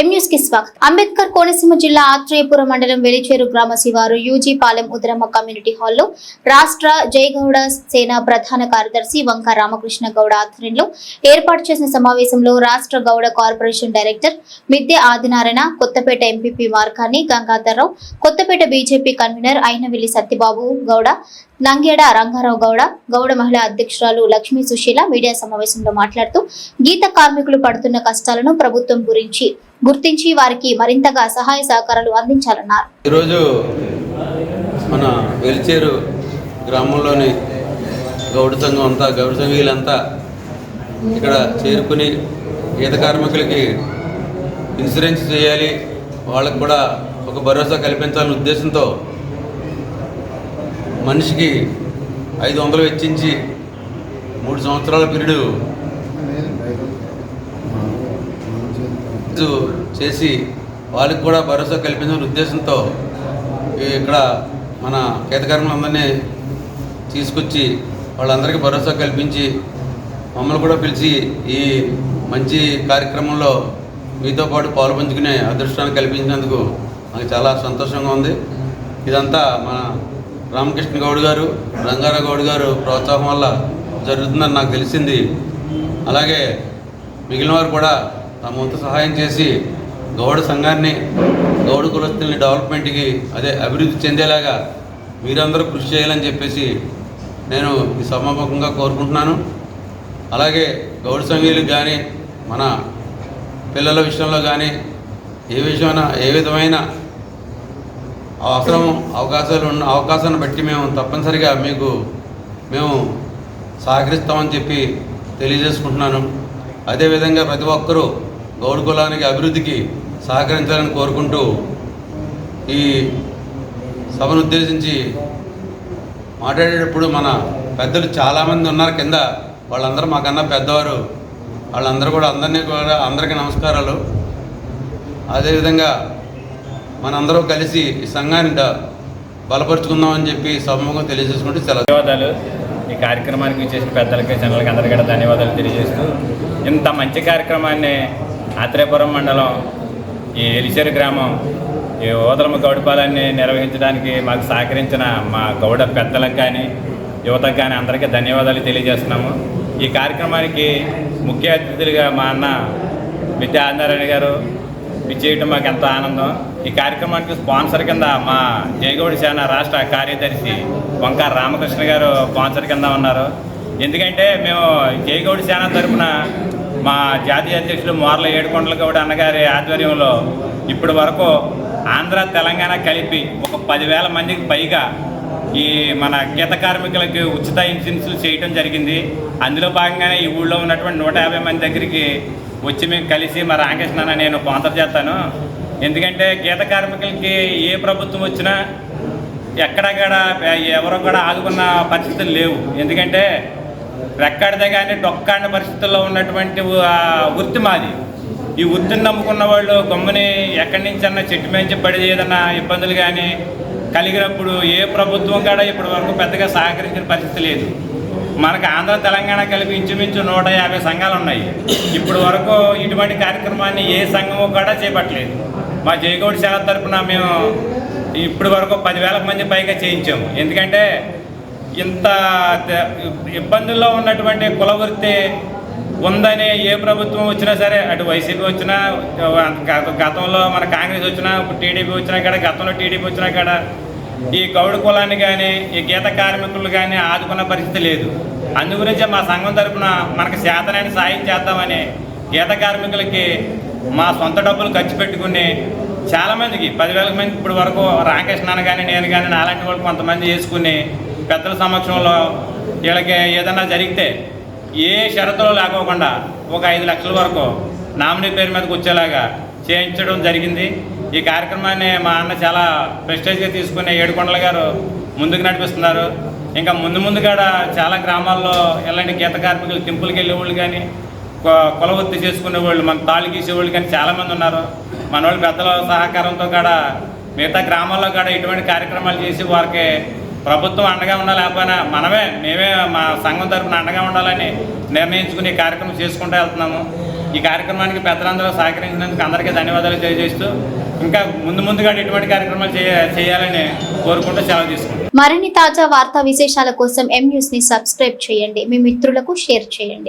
ఎం కి స్వాగతం. అంబేద్కర్ కోనసీమ జిల్లా ఆత్రేయపురం మండలం వెలిచేరు గ్రామ శివారు యూజీ పాలెం ఉద్రమ్మ కమ్యూనిటీ హాల్లో రాష్ట్ర జయగౌడ సేన ప్రధాన కార్యదర్శి వంక రామకృష్ణ గౌడ ఆధ్వర్యంలో ఏర్పాటు చేసిన సమావేశంలో రాష్ట్ర Gowda corporation director Midde Adinarayana Kothapeta MPP Markani Gangadharrao Kothapeta BJP convener Ainavilli Satyababu Gouda Nangeda Rangarao Gouda Gouda మహిళా అధ్యక్షురాలు లక్ష్మీ సుశీల మీడియా సమావేశంలో మాట్లాడుతూ గీత కార్మికులు పడుతున్న కష్టాలను ప్రభుత్వం గురించి గుర్తించి వారికి మరింతగా సహాయ సహకారాలు అందించాలన్నారు. ఈరోజు మన వెలిచేరు గ్రామంలోని గౌడ సంఘం అంతా గౌడ సంఘీయులంతా ఇక్కడ చేరుకుని గీత కార్మికులకి ఇన్సూరెన్స్ చేయాలి. వాళ్ళకు కూడా ఒక భరోసా కల్పించాలనే ఉద్దేశంతో మనిషికి ఐదు వందలు వెచ్చించి మూడు సంవత్సరాల పీరియడు చేసి వాళ్ళకి కూడా భరోసా కల్పించిన ఉద్దేశంతో ఇక్కడ మన కేతకర్మలందరినీ తీసుకొచ్చి వాళ్ళందరికీ భరోసా కల్పించి మమ్మల్ని కూడా పిలిచి ఈ మంచి కార్యక్రమంలో మీతో పాటు పాలు పంచుకునే అదృష్టాన్ని కల్పించినందుకు నాకు చాలా సంతోషంగా ఉంది. ఇదంతా మన రామకృష్ణ గౌడ్ గారు రంగారావు గౌడ్ గారు ప్రోత్సాహం వల్ల జరుగుతుందని నాకు తెలిసింది. అలాగే మిగిలిన వారు కూడా తమ వంతు సహాయం చేసి గౌడ సంఘాన్ని గౌడ కులస్తుల్ని డెవలప్మెంట్కి అదే అభివృద్ధి చెందేలాగా మీరందరూ కృషి చేయాలని చెప్పేసి నేను ఈ సమాపకంగా కోరుకుంటున్నాను. అలాగే గౌడ సంఘీయులకు కానీ మన పిల్లల విషయంలో కానీ ఏ విషయమైనా ఏ విధమైన అవసరం అవకాశాలు ఉన్న అవకాశాన్ని బట్టి మేము తప్పనిసరిగా మీకు మేము సహకరిస్తామని చెప్పి తెలియజేసుకుంటున్నాను. అదేవిధంగా ప్రతి ఒక్కరూ గౌడ కులానికి అభివృద్ధికి సహకరించాలని కోరుకుంటూ ఈ సభను ఉద్దేశించి మాట్లాడేటప్పుడు మన పెద్దలు చాలామంది ఉన్నారు కింద. వాళ్ళందరూ మాకన్నా పెద్దవారు. వాళ్ళందరూ కూడా అందరినీ కూడా అందరికీ నమస్కారాలు. అదేవిధంగా మనందరూ కలిసి ఈ సంఘాన్ని బలపరుచుకుందామని చెప్పి సభముఖం తెలియజేసుకుంటూ సెలవు. ధన్యవాదాలు. ఈ కార్యక్రమానికి చేసిన పెద్దలకి జనాలకి అందరికీ ధన్యవాదాలు తెలియజేస్తూ. ఇంత మంచి కార్యక్రమాన్ని ఆత్రేయపురం మండలం ఈ ఎలిచేరు గ్రామం ఈ ఓదలమ్మ గౌడపాలన్ని నిర్వహించడానికి మాకు సహకరించిన మా గౌడ పెద్దలకు కానీ యువతకు కానీ అందరికీ ధన్యవాదాలు తెలియజేస్తున్నాము. ఈ కార్యక్రమానికి ముఖ్య అతిథులుగా మా అన్న విద్యా ఆంధారాయణ గారు విచ్చేయటం మాకు ఎంతో ఆనందం. ఈ కార్యక్రమానికి స్పాన్సర్ కింద మా జయగౌడ సేన రాష్ట్ర కార్యదర్శి వంకార రామకృష్ణ గారు స్పాన్సర్ కింద ఉన్నారు. ఎందుకంటే మేము జయగౌడ సేన తరఫున మా జాతీయ అధ్యక్షులు మోర్ల ఏడుకొండల గౌడ అన్నగారి ఆధ్వర్యంలో ఇప్పటి వరకు ఆంధ్ర తెలంగాణ కలిపి ఒక పదివేల మందికి పైగా ఈ మన గీత కార్మికులకి ఉచిత ఇన్సూరెన్స్లు చేయటం జరిగింది. అందులో భాగంగానే ఈ ఊళ్ళో ఉన్నటువంటి నూట యాభై మంది దగ్గరికి వచ్చి మేము కలిసి మా రామకృష్ణ నేను స్పాన్సర్ చేస్తాను. ఎందుకంటే గీత కార్మికులకి ఏ ప్రభుత్వం వచ్చినా ఎక్కడక్కడ ఎవరో కూడా ఆదుకున్న పరిస్థితులు లేవు. ఎందుకంటే రెక్కడితే కానీ డొక్కాడిన పరిస్థితుల్లో ఉన్నటువంటి వృత్తి మాది. ఈ వృత్తిని నమ్ముకున్న వాళ్ళు గమ్ముని ఎక్కడి నుంచన్నా చెట్టు మేంచి పడి ఏదన్నా ఇబ్బందులు కానీ కలిగినప్పుడు ఏ ప్రభుత్వం కూడా ఇప్పటి వరకు పెద్దగా సహకరించిన పరిస్థితి లేదు. మనకు ఆంధ్ర తెలంగాణ కలిపి ఇంచుమించు నూట యాభై సంఘాలు ఉన్నాయి. ఇప్పుడు వరకు ఇటువంటి కార్యక్రమాన్ని ఏ సంఘము కూడా చేపట్టలేదు. మా జయగౌడి శాఖ తరఫున మేము ఇప్పటి వరకు పదివేల మంది పైగా చేయించాము. ఎందుకంటే ఇంత ఇబ్బందుల్లో ఉన్నటువంటి కుల వృత్తి ఉందని ఏ ప్రభుత్వం వచ్చినా సరే అటు వైసీపీ వచ్చినా గతంలో మన కాంగ్రెస్ వచ్చినా ఇప్పుడు టీడీపీ వచ్చినా కాడ గతంలో టీడీపీ వచ్చినా కాడ ఈ గౌడ కులాన్ని కానీ ఈ గీత కార్మికులు కానీ ఆదుకున్న పరిస్థితి లేదు. అందుగురించే మా సంఘం తరఫున మనకు శాతనైన సాయం చేద్దామని గీత కార్మికులకి మా సొంత డబ్బులు ఖర్చు పెట్టుకుని చాలామందికి పదివేల మంది ఇప్పుడు వరకు రామకృష్ణ నాన్న కానీ నేను కానీ నాలాంటి వాళ్ళు కొంతమంది చేసుకుని పెద్దల సమక్షంలో వీళ్ళకి ఏదన్నా జరిగితే ఏ షరతులు లేకోకుండా ఒక ఐదు లక్షల వరకు నామినీ పేరు మీదకి వచ్చేలాగా చేయించడం జరిగింది. ఈ కార్యక్రమాన్ని మా అన్న చాలా ప్రెస్టేజ్గా తీసుకునే ఏడుకొండల గారు ముందుకు నడిపిస్తున్నారు. ఇంకా ముందు ముందు కూడా చాలా గ్రామాల్లో ఇలాంటి గీత కార్మికులు టెంపుల్కి వెళ్ళేవాళ్ళు కానీ కుల వృత్తి చేసుకునే వాళ్ళు మన తాళి గీసేవాళ్ళు కానీ చాలామంది ఉన్నారు. మన వాళ్ళు పెద్దల సహకారంతో కూడా మిగతా గ్రామాల్లో కూడా ఇటువంటి కార్యక్రమాలు చేసి వారికి ప్రభుత్వం అండగా ఉండాలి లేకపోయినా మనమే మేమే మా సంఘం తరపున అండగా ఉండాలని నిర్ణయించుకుని కార్యక్రమం చేసుకుంటూ వెళ్తున్నాము. ఈ కార్యక్రమానికి పెద్దలందరూ సహకరించినందుకు అందరికీ ధన్యవాదాలు తెలియజేస్తూ ఇంకా ముందు ముందుగా ఇటువంటి కార్యక్రమాలు చేయాలని కోరుకుంటూ సెలవు తీసుకుంటాం మరిన్ని తాజా వార్తా విశేషాల కోసం ఎం న్యూస్ని సబ్స్క్రైబ్ చేయండి. మీ మిత్రులకు షేర్ చేయండి.